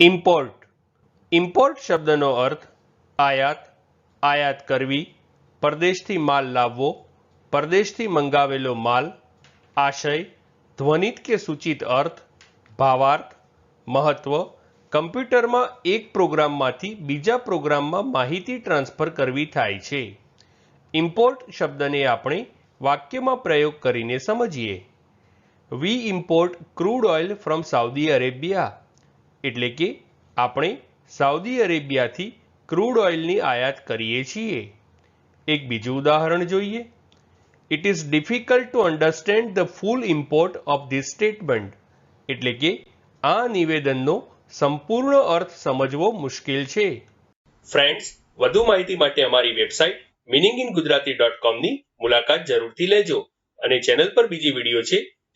Import import શબ્દનો અર્થ આયાત આયાત કરવી, પરદેશથી માલ લાવવો, પરદેશથી મંગાવેલો માલ, આશય, ધ્વનિત કે સૂચિત અર્થ, ભાવાર્થ, મહત્વ, કમ્પ્યુટરમાં એક પ્રોગ્રામમાંથી બીજા પ્રોગ્રામમાં માહિતી ટ્રાન્સફર કરવી થાય છે. ઇમ્પોર્ટ શબ્દને આપણે વાક્યમાં પ્રયોગ કરીને સમજીએ. We import crude oil from Saudi Arabia એટલે કે આપણે સાઉદી અરેબિયાથી ક્રૂડ ઓઇલની આયાત કરીએ છીએ. એક બીજું ઉદાહરણ જોઈએ. It is difficult to understand the full import of this statement એટલે કે આ નિવેદનનો સંપૂર્ણ અર્થ સમજવો મુશ્કેલ છે. ફ્રેન્ડ્સ વધુ માહિતી માટે અમારી website meaning in Gujarati dot કોમની મુલાકાત જરૂરથી લેજો અને ચેનલ પર બીજી વીડિયો છે